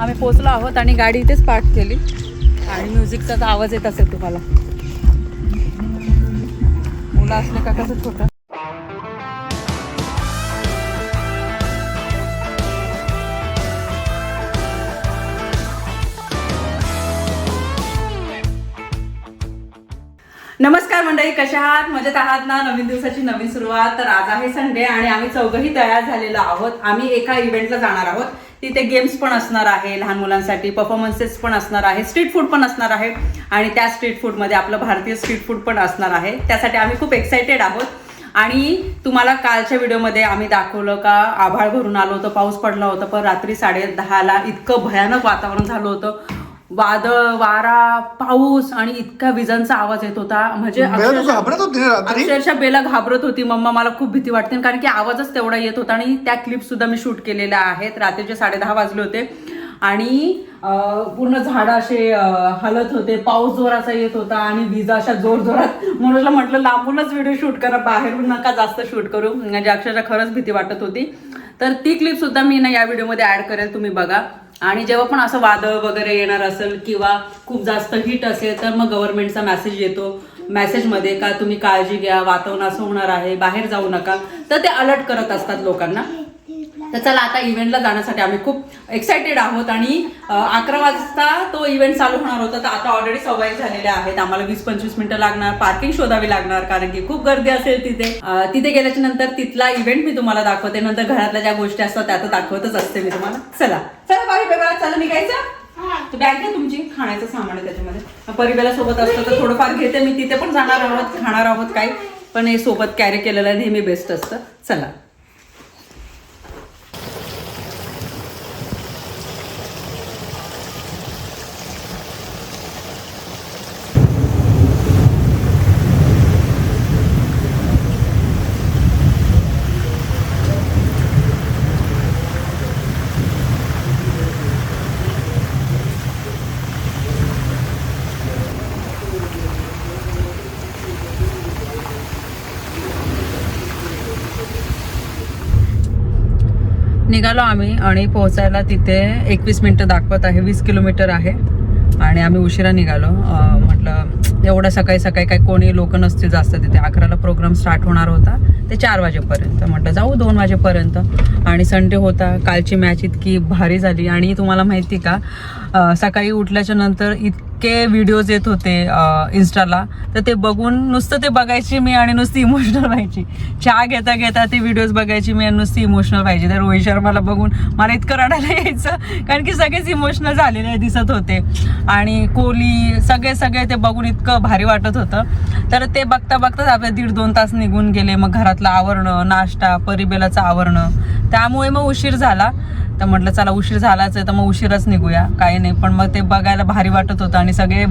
आम्ही पोचलो आहोत आणि गाडी इथेच पार्क केली. आणि म्युझिकचा तर आवाज येत असेल तुम्हाला. मुलं असले का कसं छोटं? नमस्कार मंडळी कशा आहात? मजेत आहात ना? नवीन दिवसाची नवीन सुरुवात. तर आज आहे संडे आणि आम्ही चौघही तयार झालेलो आहोत. आम्ही एका इव्हेंटला जाणार आहोत. तिथे गेम्स पण असणार आहे लहान मुलांसाठी परफॉर्मन्सेस पण असणार आहे स्ट्रीट फूड पण असणार आहे. आणि त्या स्ट्रीट फूडमध्ये आपलं भारतीय स्ट्रीट फूड पण असणार आहे. त्यासाठी आम्ही खूप एक्सायटेड आहोत. आणि तुम्हाला कालच्या व्हिडिओमध्ये आम्ही दाखवलं का आभाळ भरून आलो होतं पाऊस पडला होता पण रात्री साडे दहाला इतकं भयानक वातावरण झालं होतं. वादळ वारा पाऊस आणि इतका विजांचा आवाज येत होता. म्हणजे अक्षरशः- बेला घाबरत होती. मम्मा मला खूप भीती वाटते. कारण की आवाजच तेवढा येत होता आणि त्या क्लिप सुद्धा मी शूट केलेल्या आहेत. रात्रीचे साडे दहा वाजले होते. आणि पूर्ण झाडं असे हलत होते. पाऊस जोराचा येत होता आणि विजा अशा जोर जोरात. म्हणून म्हटलं लांबूनच व्हिडिओ शूट करा. बाहेरून नका जास्त शूट करू. म्हणजे अक्षरशः खरंच भीती वाटत होती. तर ती क्लिप सुद्धा मी ना या व्हिडिओमध्ये ऍड करेल. तुम्ही बघा. आणि जेव्हा पण असं वादळ वगैरे येणार असेल किंवा खूप जास्त हीट असेल तर मग गव्हर्नमेंटचा मेसेज येतो. मेसेजमध्ये का तुम्ही काळजी घ्या वातावरण असं होणार आहे बाहेर जाऊ नका. तर ते अलर्ट करत असतात लोकांना. तर चला आता इव्हेंटला जाण्यासाठी आम्ही खूप एक्सायटेड आहोत आणि अकरा वाजता तो इव्हेंट चालू होणार होता. तर आता ऑलरेडी सव्वा एक झालेले आहेत. आम्हाला वीस पंचवीस मिनिटं लागणार. पार्किंग शोधावी लागणार कारण की खूप गर्दी असेल तिथे. तिथे गेल्याच्यानंतर तिथला इव्हेंट मी तुम्हाला दाखवते. नंतर घरातल्या ज्या गोष्टी असतात त्या तर दाखवतच असते मी तुम्हाला. चला. चला बाई बेबा चला निघायचं? बॅग आहे तुमची. खाण्याचं सामान आहे त्याच्यामध्ये. परिवेला सोबत असतं तर थोडंफार घेते मी. तिथे पण जाणार आहोत खाणार आहोत काही. पण हे सोबत कॅरी केलेलं नेहमी बेस्ट असतं. चला. निघालो आम्ही आणि पोहोचायला तिथे एकवीस मिनटं दाखवत आहे. वीस किलोमीटर आहे. आणि आम्ही उशिरा निघालो. म्हटलं एवढं सकाळी सकाळी काही कोणी लोक नसतील जास्त तिथे. अकराला प्रोग्राम स्टार्ट होणार होता. ते चार वाजेपर्यंत. म्हटलं जाऊ दोन वाजेपर्यंत. आणि संडे होता. कालची मॅच इतकी भारी झाली. आणि तुम्हाला माहिती का सकाळी उठल्याच्या नंतर इतके व्हिडिओज येत होते इन्स्टाला तर ते बघून नुसतं ते बघायची मी आणि नुसती इमोशनल व्हायची. चहा घेता घेता ते व्हिडिओज बघायची मी आणि नुसती इमोशनल व्हायची. तर रोहित शर्माला बघून मला इतकं रडायला यायचं कारण की सगळेच इमोशनल झालेले दिसत होते. आणि कोहली सगळे सगळे ते बघून इतकं भारी वाटत होतं. तर ते बघता बघताच आपले दीड दोन तास निघून गेले. मग घरातलं आवरणं नाश्ता परिबेलाचं आवरणं. त्यामुळे मग उशीर झाला. तर म्हटलं चला उशीर झालाच आहे तर मग उशीरच निघूया. काही नाही पण मग ते बघायला भारी वाटत होतं आणि आणि सगळे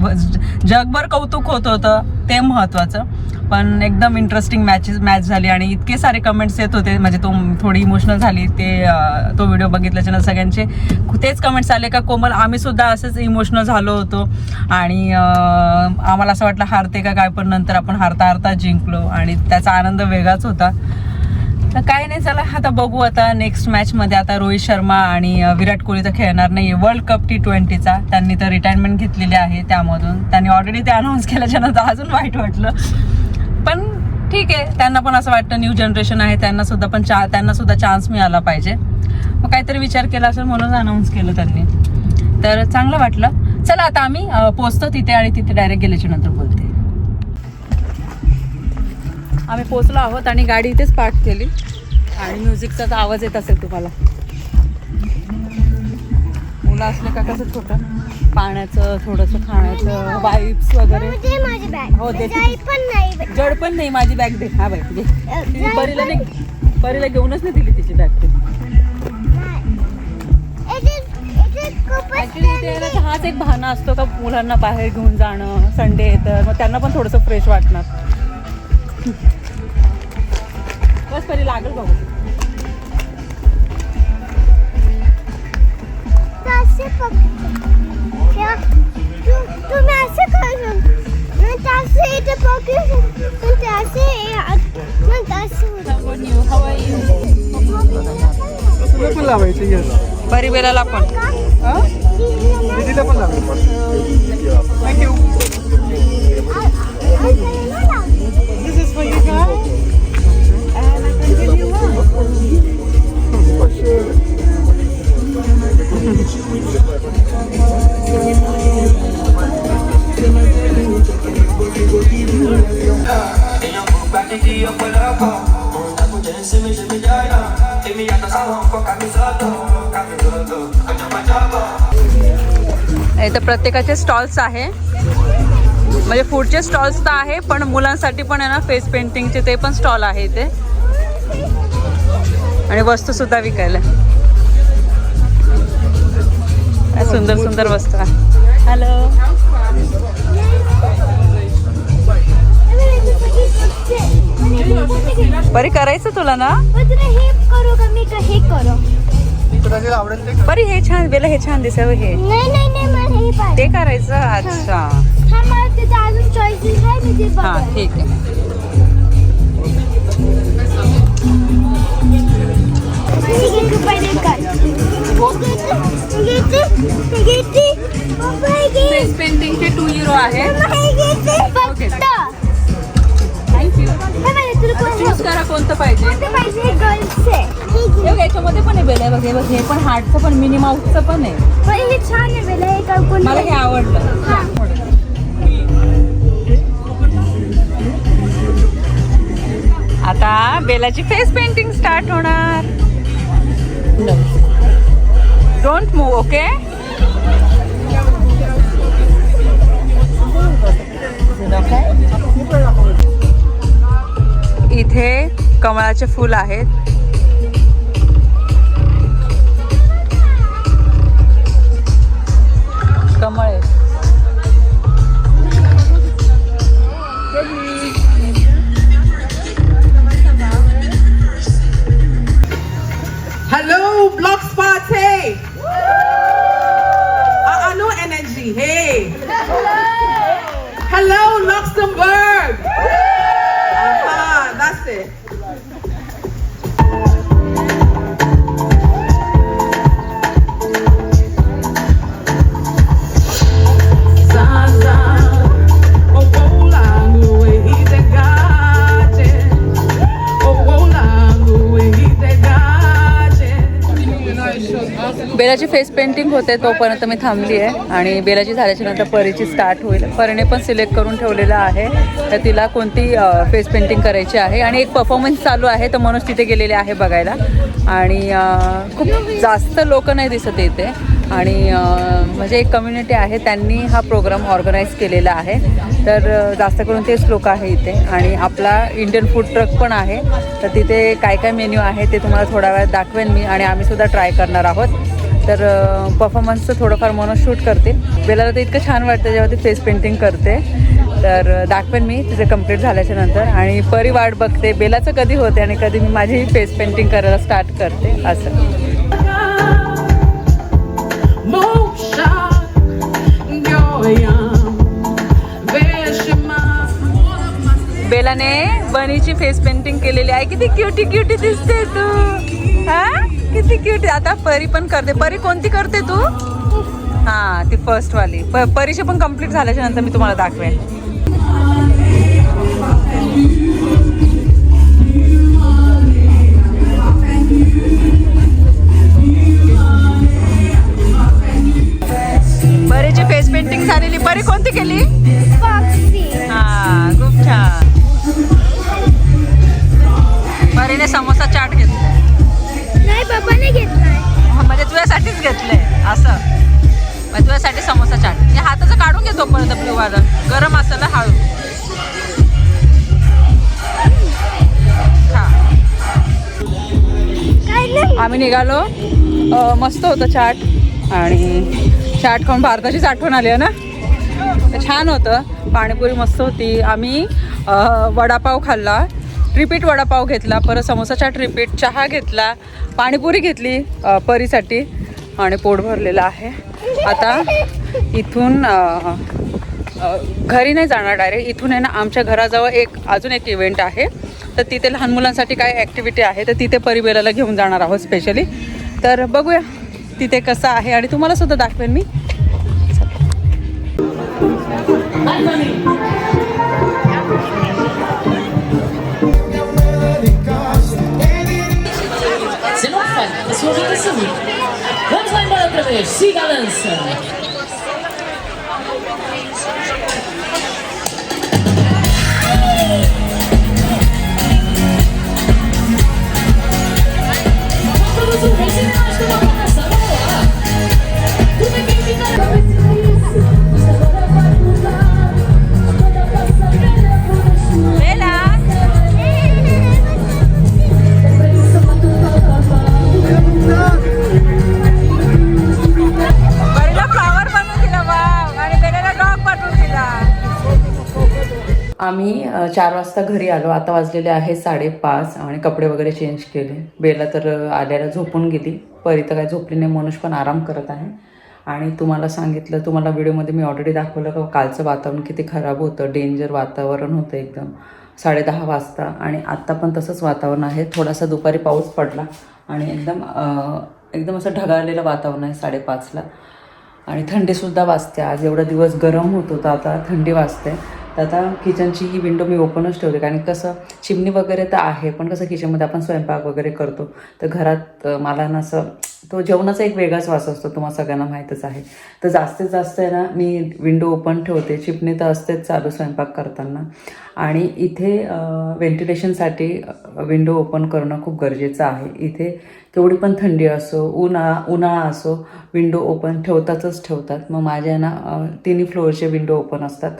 जगभर कौतुक होत होतं ते महत्त्वाचं पण एकदम इंटरेस्टिंग मॅचेस मॅच झाली आणि इतके सारे कमेंट्स येत होते. म्हणजे तो थोडी इमोशनल झाली. ते तो व्हिडिओ बघितल्याच्या नंतर सगळ्यांचे. तेच कमेंट्स आले का कोमल? आम्ही सुद्धा असंच इमोशनल झालो होतो. आणि आम्हाला असं वाटलं हारते का काय? पण नंतर आपण हारता हारता जिंकलो. आणि त्याचा आनंद वेगळाच होता. तर काय नाही चला आता बघू आता नेक्स्ट मॅच मध्ये आता रोहित शर्मा आणि विराट कोहली तर खेळणार नाही वर्ल्ड कप टी ट्वेंटीचा त्यांनी तर रिटायरमेंट घेतलेली आहे त्यामधून. त्यांनी ऑलरेडी ते अनाऊन्स केल्याच्यानंतर अजून वाईट वाटलं. पण ठीक आहे त्यांना पण असं वाटतं न्यू जनरेशन आहे. त्यांना सुद्धा पण चा त्यांना सुद्धा चान्स मिळाला पाहिजे. मग काहीतरी विचार केला असेल म्हणून अनाऊन्स केलं त्यांनी. तर चांगलं वाटलं. चला आता आम्ही पोचतो तिथे आणि तिथे डायरेक्ट गेल्याच्यानंतर बोलते. आम्ही पोचलो आहोत आणि गाडी इथेच पार्क केली. आणि म्युझिकचा आवाज येत असेल तुम्हाला. मुलं असले का कसं छोटं? पाण्याचं थोडंसं खाण्याचं वाईप्स वगैरे. दे हो, नाही बॅग. जड पण नाही. माझी बॅग दे. हा बाई दे. तिने परीला नाही. परीला घेऊनच नाही दिली तिची बॅग ते. ना हाच एक बहाणा असतो का मुलांना बाहेर घेऊन जाणं संडे तर मग त्यांना पण थोडंसं फ्रेश वाटणार. बस परी लागेल बघू तर असे पकडतो. किंवा तू- तुम्ही असे करू मग ते असे इथे पकडू शकतो. मग ते असे आत- मग ते असे होतं. How are you? तुला पण लावायचं येस परी बेलाला पण हं? दीदीला पण लागली पण थँक्यू इथं प्रत्येकाचे स्टॉल्स आहे. म्हणजे फूडचे स्टॉल्स तर आहे पण मुलांसाठी पण आहे ना फेस पेंटिंगचे ते पण स्टॉल आहे इथे. आणि वस्तू सुद्धा विकायला. काय सुंदर सुंदर वस्तू आहे. हॅलो बरी करायचं तुला ना? हे करू का? मी का हे हे छान बेला हे छान दिसावं हे. ते करायचं अच्छा. हा हा. ठीक आहे. फेस पेंटिंगचे टू युरो आहे चूज करा कोणतं पाहिजे. हे याच्यामध्ये पण आहे बेल आहे बघ हे बघ हे पण हार्टचं पण मिनी पण आहे. हे छान आहे बेल आहे मला हे आवडलं. आता बेलाची फेस पेंटिंग स्टार्ट होणार. No. Don't move, ओके इथे कमळाचे फूल आहेत कमळ बेलाची फेस पेंटिंग होते तोपर्यंत मी थांबली आहे आणि बेलाची झाल्याच्यानंतर परीची स्टार्ट होईल. परीने पण सिलेक्ट करून ठेवलेलं आहे. तर तिला कोणती फेस पेंटिंग करायची आहे. आणि एक परफॉर्मन्स चालू आहे तर मनोज तिथे गेलेले आहे बघायला. आणि खूप जास्त लोक नाही दिसत इथे. आणि म्हणजे एक कम्युनिटी आहे त्यांनी हा प्रोग्राम ऑर्गनाईज केलेला आहे. तर जास्त करून तेच लोक आहे इथे. आणि आपला इंडियन फूड ट्रक पण आहे. तर तिथे काय काय मेन्यू आहे ते तुम्हाला थोड्या वेळात दाखवेन मी. आणि आम्हीसुद्धा ट्राय करणार आहोत. तर परफॉर्मन्सचं थोडंफार म्हणून शूट करते. बेलाला तर इतकं छान वाटतं जेव्हा ती फेस पेंटिंग करते. तर दाखवेन मी तिचं कंप्लीट झाल्याच्यानंतर. आणि परी वाट बघते. बेलाचं कधी होते आणि कधी मी माझी फेस पेंटिंग करायला स्टार्ट करते असं. बेलाने बनीची फेस पेंटिंग केलेली. आहे किती क्युटी क्युटी दिसते तू. हा? किती क्युटी आता परी पण करते. परी कोणती करते तू? हा ती फर्स्ट वाली. प- परीचे पण कंप्लीट झाल्याच्यानंतर मी तुम्हाला दाखवेन. परीची फेस पेंटिंग झालेली. परी कोणती केली? हा खूप छान. परीने समोसा चाट तुझ्यासाठीच घेतलंय असं. मग तुझ्यासाठी समोसा चाट. हे हाताचं काढून घेतो परत ब्ल्यू वाला गरम असं ना हळू खा. आम्ही निघालो. मस्त होतं चाट. आणि चाट खाऊन भारताचीच आठवण आली आहे ना? छान होतं. पाणीपुरी मस्त होती. आम्ही वडापाव खाल्ला. रिपीट वडापाव घेतला. परत समोसा चाट रिपीट चहा घेतला. पाणीपुरी घेतली परीसाठी. आणि पोट भरलेलं आहे. आता इथून घरी नाही जाणार डायरेक्ट इथून आहे ना आमच्या घराजवळ एक अजून एक इव्हेंट आहे. तर तिथे लहान मुलांसाठी काय ॲक्टिव्हिटी आहे तर तिथे परिबेलाला घेऊन जाणार आहोत स्पेशली तर बघूया तिथे कसं आहे. आणि तुम्हाला सुद्धा दाखवेन मी. Você não faz, a sua. Vamos lá embora outra vez, siga a dança. Vamos um vez, चार वाजता घरी आलो. आता वाजलेले आहे साडेपाच आणि कपडे वगैरे चेंज केले. बेला तर आल्याला झोपून गेली. परी तर काय झोपली नाही मनुष पण आराम करत आहे. आणि तुम्हाला सांगितलं तुम्हाला व्हिडिओमध्ये मी ऑलरेडी दाखवलं का कालचं वातावरण किती खराब होतं. डेंजर वातावरण होतं एकदम. साडेदहा वाजता आणि आत्ता पण तसंच वातावरण आहे. थोडासा दुपारी पाऊस पडला आणि एकदम एकदम असं ढगाळलेलं वातावरण आहे साडेपाचला. आणि थंडीसुद्धा वाजते. आज एवढा दिवस गरम होत होता आता थंडी वाजते. तर आता किचनची ही विंडो मी ओपनच ठेवते कारण कसं चिमणी वगैरे तर आहे पण कसं किचनमध्ये आपण स्वयंपाक वगैरे करतो. तर घरात मला ना असं तो जेवणाचा एक वेगळाच वास असतो तुम्हाला सगळ्यांना माहीतच आहे. तर जास्तीत जास्त आहे ना मी विंडो ओपन ठेवते चिमणी तर असतेच चालू स्वयंपाक करताना. आणि इथे व्हेंटिलेशनसाठी विंडो ओपन करणं खूप गरजेचं आहे. इथे केवढी पण थंडी असो उन्हाळा उन्हाळा असो विंडो ओपन ठेवतातच ठेवतात. मग माझ्या ना तिन्ही फ्लोअरचे विंडो ओपन असतात.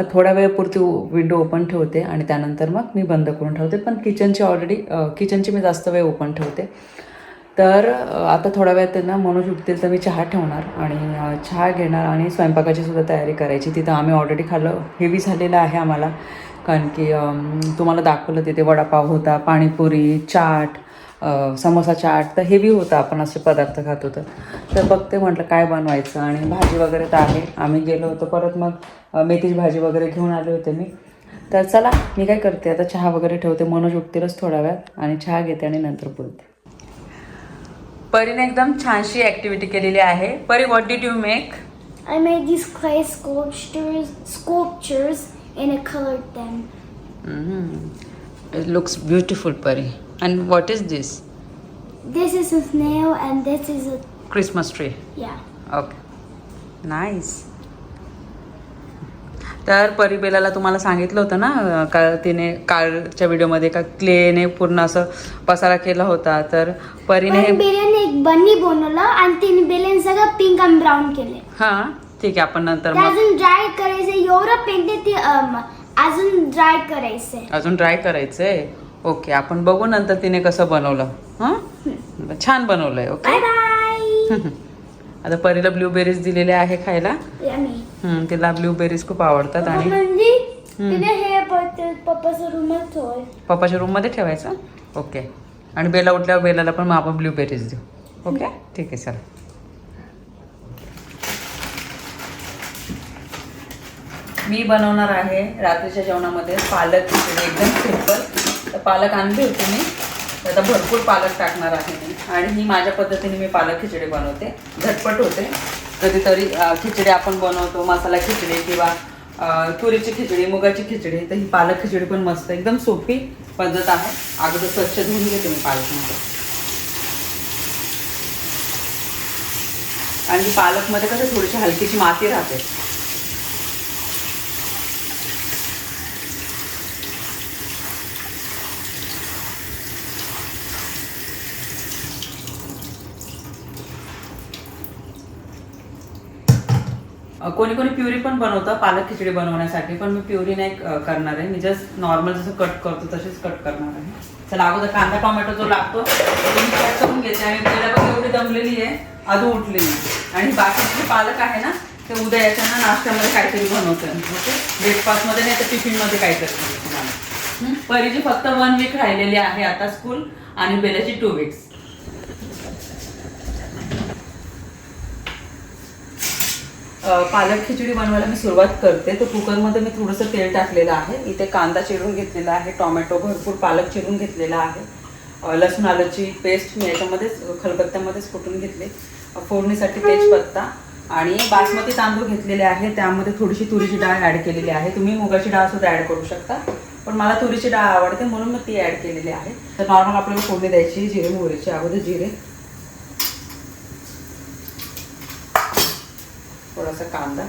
मग थोड्या वेळपुरती विंडो ओपन ठेवते आणि त्यानंतर मग मी बंद करून ठेवते. पण किचनची ऑलरेडी किचनची मी जास्त वेळ ओपन ठेवते. तर आता थोड्या वेळात त्यांना मनोज उठतील तर मी चहा ठेवणार आणि चहा घेणार आणि स्वयंपाकाची सुद्धा तयारी करायची. तिथं आम्ही ऑलरेडी खाल्लं हेवी झालेलं आहे आम्हाला. कारण की तुम्हाला दाखवलं तिथे वडापाव होता पाणीपुरी चाट समोसा चाट तर हेवी होतं आपण असे पदार्थ खात होतं. तर बघते म्हटलं काय बनवायचं आणि भाजी वगैरे तर आहे. आम्ही गेलो होतो परत मग अ, मेथीची भाजी वगैरे घेऊन आले होते मी. तर चला मी काय करते आता चहा वगैरे ठेवते. मनोज उठतीलच थोड्या वेळात आणि चहा घेते आणि नंतर बोलते. परीने एकदम छानशी ॲक्टिव्हिटी केलेली आहे. Pari what did you make I made these clay sculptures, sculptures, and I colored them. It looks beautiful Pari. And what is this This? Is a snail, and this is a Christmas tree yeah. Okay nice तर परिबेलाला तुम्हाला सांगितलं होतं ना का तिने कालच्या व्हिडिओमध्ये का क्लेने पूर्ण असं पसारा केला होता. तर परीने पण बेलेने एक बन्नी बनवलं आणि तिने बेलेने सगळं पिंक आणि ब्राऊन केले. हां ठीक आहे आपण नंतर ते मग अजून ड्राय करायचं एवढं पेंट ते अम, अजून ड्राय करायचंय अजून ट्राय करायचंय ओके आपण बघू नंतर तिने कसं बनवलं. हां? छान बनवलंय ओके? Bye bye. आता परीला ब्लूबेरीज दिलेले आहे खायला. तिला ब्लूबेरीज खूप आवडतात आणि म्हणजे हे. पप्पाच्या रूममध्ये ठेवायचं? ओके. आणि बेला उठल्यावर बेलाला पण मग आपण ब्लूबेरीज देऊ. ओके? ठीक आहे चला. मी बनवणार आहे रात्रीच्या जेवणामध्ये पालक एकदम सिंपल तर पालक आणते होते मी. आता भरपूर पालक टाकणार आहे मी. आणि ही माझ्या पद्धतीने मी पालक खिचडी बनवते. झटपट होते. कधीतरी खिचडी आपण बनवतो मसाला खिचडी किंवा तुरीची खिचडी मुगाची खिचडी तर ही पालक खिचडी पण मस्त एकदम सोपी पद्धत आहे. अगोदर स्वच्छ धुवून घेते मी पालकमध्ये. आणि पालकमध्ये कसं थोडीशी हलकीची माती राहते. कोणी कोणी प्युरी पण बनवतं पालक खिचडी बनवण्यासाठी पण मी प्युरी नाही करणार आहे. मी जस्ट नॉर्मल जसं कट करतो तसेच कट करणार आहे. चला अगोदर कांदा टोमॅटो जो लागतो तो मी कट करून घेते आणि पहिल्या एवढी दमलेली आहे अजून उठलेली नाही. आणि बाकीचे जे पालक आहे ना ते उद्या याच्या ना नाश्त्यामध्ये काहीतरी बनवते ओके? ब्रेकफास्टमध्ये नाही तर टिफिनमध्ये काहीतरी बनवते तुम्हाला परीची फक्त वन वीक राहिलेली आहे आता स्कूल आणि बेलाची टू वीक्स पालक खिचडी बनवायला मी सुरुवात करते. तर कुकरमध्ये मी थोडंसं तेल टाकलेलं आहे. इथे कांदा चिरून घेतलेला आहे. टोमॅटो भरपूर पालक चिरून घेतलेला आहे. लसूण आलूची पेस्ट मी याच्यामध्येच खलबत्त्यामध्येच कुटून घेतले. फोडणीसाठी तेजपत्ता आणि बासमती तांदूळ घेतलेले आहे. त्यामध्ये थोडीशी तुरीची डाळ ॲड केलेली आहे. तुम्ही मुगाची डाळ सुद्धा ॲड करू शकता. पण मला तुरीची डाळ आवडते म्हणून मग ती ॲड केलेली आहे. तर नॉर्मल आपल्याला फोडणी द्यायची जिरे मोहरीची अगोदर जिरे. थोडासा कांदा.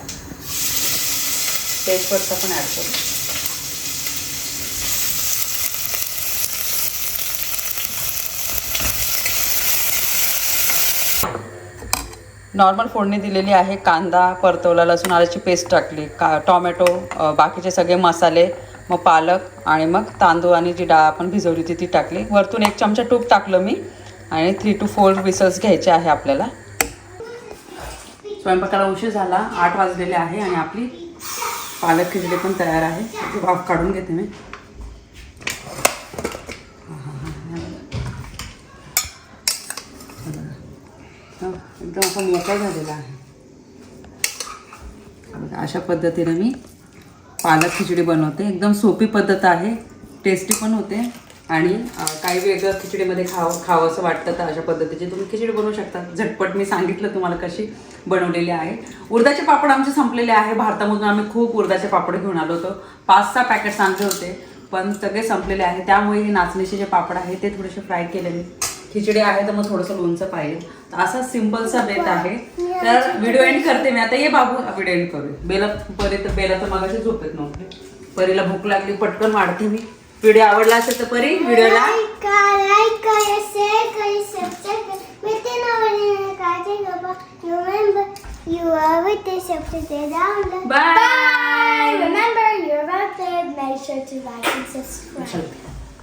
तेजपत्ता पण ॲड करू. नॉर्मल फोडणी दिलेली आहे. कांदा परतवला लसूण आल्याची पेस्ट टाकली. का टॉमॅटो बाकीचे सगळे मसाले मग पालक आणि मग तांदूळ आणि जी डाळ आपण भिजवली होती ती टाकली. वरतून एक चमचा तूप टाकलं मी. आणि थ्री टू फोर विसल्स घ्यायचे आहे आपल्याला. स्वयंपाकाला उशीर झाला. आठ वाजलेले आहे आणि आपली पालक खिचडी पण तयार आहे. वाफ काढून घेते मी. एकदम असा मोकळा झालेला आहे. अशा पद्धतीने मी पालक खिचडी बनवते. एकदम सोपी पद्धत आहे. टेस्टी पण होते. आणि काही वेगळं खिचडीमध्ये खावं खावं असं वाटतं तर अशा पद्धतीची तुम्ही खिचडी बनवू शकता. झटपट मी सांगितलं तुम्हाला कशी. बनवलेले आहे उर्दाचे पापड आमचे संपलेले आहे. भारतामधून आम्ही खूप उर्दाचे पापड घेऊन आलो होतो. पाच सहा पॅकेट्स आणले होते पण सगळे संपलेले आहे. त्यामुळे हे नाचणीचे जे पापड आहे ते थोडेसे फ्राय केलेले खिचडी आहे तर मग थोडंसं लोणचं पाहिजे. तर असा सिम्पलचा बेत आहे. तर व्हिडिओ एंड करते मी. आता ये बाबू. व्हिडिओ एंड करू बेला परी तर बेला तर मगाशी झोपेत नव्हते. परीला भूक लागली पटकन वाढते मी. व्हिडिओ आवडला असेल तर परी व्हिडिओला Вити новини на Каті You remember you are with us up to the. Bye. Bye. Remember you're about to make sure to like and subscribe.